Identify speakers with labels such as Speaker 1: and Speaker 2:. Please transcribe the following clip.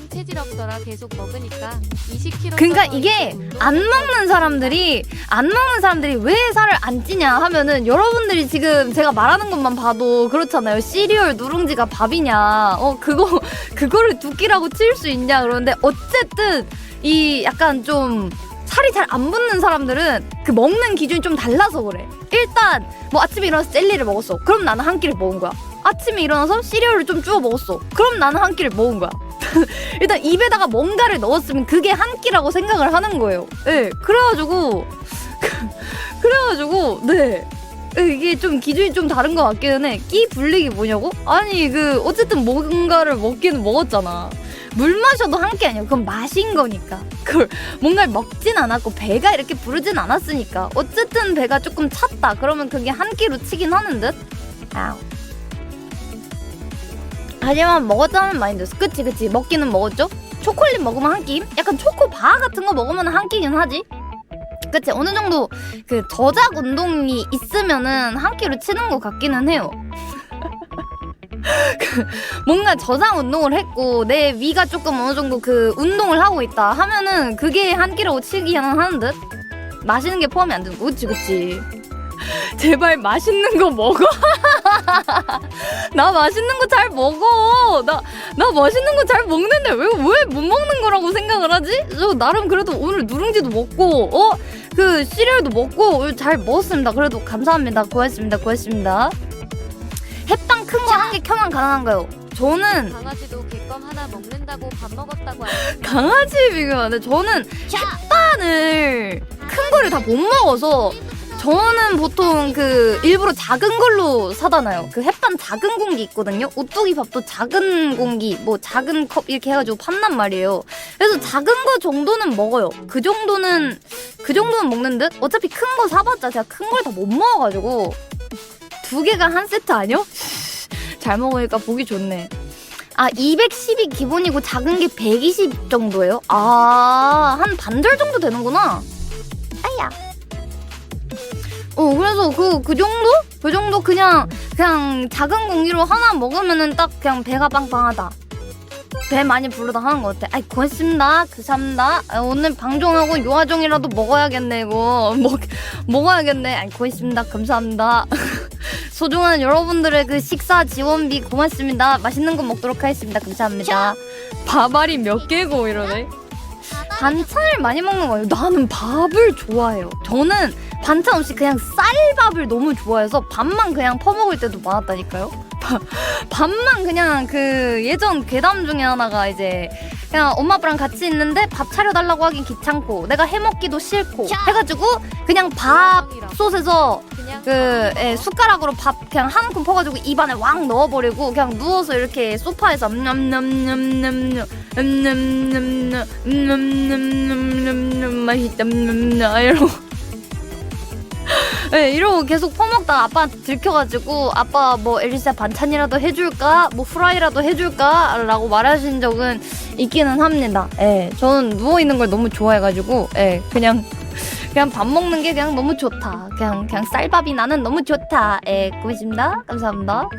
Speaker 1: 는 체질 없더라 계속 먹으니까 20kg.
Speaker 2: 그러니까 이게 안 먹는 사람들이 안 먹는 사람들이 왜 살을 안 찌냐 하면은 여러분들이 지금 제가 말하는 것만 봐도 그렇잖아요. 시리얼 누룽지가 밥이냐. 어 그거 그거를 두 끼라고 칠 수 있냐 그러는데 어쨌든 이 약간 좀 살이 잘 안 붙는 사람들은 그 먹는 기준이 좀 달라서 그래. 일단 뭐 아침에 일어나서 젤리를 먹었어. 그럼 나는 한 끼를 먹은 거야. 아침에 일어나서 시리얼을 좀 주워 먹었어. 그럼 나는 한 끼를 먹은 거야. 일단 입에다가 뭔가를 넣었으면 그게 한 끼라고 생각을 하는 거예요. 네, 그래가지고 그래가지고 네. 네, 이게 좀 기준이 좀 다른 것 같기는 해. 끼 불리기 뭐냐고? 아니 그 어쨌든 뭔가를 먹기는 먹었잖아. 물 마셔도 한 끼 아니야. 그건 마신 거니까. 그걸 뭔가를 먹진 않았고 배가 이렇게 부르진 않았으니까. 어쨌든 배가 조금 찼다. 그러면 그게 한 끼로 치긴 하는 듯. 아우. 하지만 먹었다는 마인드였어. 그치 그치 먹기는 먹었죠. 초콜릿 먹으면 한 끼. 약간 초코바 같은 거 먹으면 한 끼긴 하지. 그치 어느 정도 그 저작 운동이 있으면은 한 끼로 치는 것 같기는 해요. 그 뭔가 저장 운동을 했고 내 위가 조금 어느 정도 그 운동을 하고 있다 하면은 그게 한 끼로 치기는 하는 듯. 마시는 게 포함이 안 되는 거 그치 그치. 제발 맛있는 거 먹어. 나 맛있는 거 잘 먹어. 나, 나 맛있는 거 잘 먹는데 왜, 왜 못 먹는 거라고 생각을 하지? 저 나름 그래도 오늘 누룽지도 먹고, 어? 그 시리얼도 먹고 잘 먹었습니다. 그래도 감사합니다. 고맙습니다. 고맙습니다. 햇빵 큰 거 한 개 켜만 가능한 가요? 저는
Speaker 1: 강아지도 개껌 하나 먹는다고 밥 먹었다고 안
Speaker 2: 강아지 비교하는데 저는 햇반을 큰 거를 다 못 먹어서 저는 보통 그 일부러 작은 걸로 사다 놔요. 그 햇반 작은 공기 있거든요. 오뚜기 밥도 작은 공기, 뭐 작은 컵 이렇게 해가지고 판단 말이에요. 그래서 작은 거 정도는 먹어요. 그 정도는 그 정도는 먹는 듯. 어차피 큰 거 사봤자 제가 큰 걸 다 못 먹어가지고 두 개가 한 세트 아니요? 잘 먹으니까 보기 좋네. 아 210이 기본이고 작은 게 120 정도예요? 아 한 반절 정도 되는구나. 아야. 어 그래서 그 그 정도? 그 정도 그냥 그냥 작은 공기로 하나 먹으면은 딱 그냥 배가 빵빵하다. 배 많이 부르다 하는 것 같아. 아이 고맙습니다. 감사합니다. 아, 오늘 방종하고 요아종이라도 먹어야겠네 이거. 먹 먹어야겠네. 아이 고맙습니다. 감사합니다. 소중한 여러분들의 그 식사 지원비 고맙습니다. 맛있는 거 먹도록 하겠습니다. 감사합니다. 밥알이 몇 개고 이러네. 반찬을 많이 먹는 거예요. 나는 밥을 좋아해요. 저는 반찬 없이 그냥 쌀밥을 너무 좋아해서 밥만 그냥 퍼먹을 때도 많았다니까요. 밥- 밥만 그냥 그 예전 괴담 중에 하나가 이제 그냥 엄마 아빠랑 같이 있는데 밥 차려달라고 하긴 귀찮고 내가 해먹기도 싫고 해가지고 그냥 밥솥에서
Speaker 1: 그
Speaker 2: 예, 숟가락으로 밥 그냥 한 움큼 퍼가지고 입안에 왕 넣어버리고 그냥 누워서 이렇게 소파에서 냠냠냠냠냠 냠냠냠냠 냠냠냠냠냠 맛있다 냠냠냠 이러고 네, 이러고 계속 퍼먹다가 아빠한테 들켜가지고 아빠 뭐 엘리사 반찬이라도 해줄까? 뭐 후라이라도 해줄까? 라고 말하신 적은 있기는 합니다. 예, 저는 누워있는 걸 너무 좋아해가지고 예, 그냥 그냥 밥 먹는 게 그냥 너무 좋다. 그냥 그냥 쌀밥이 나는 너무 좋다. 예, 고맙습니다. 감사합니다.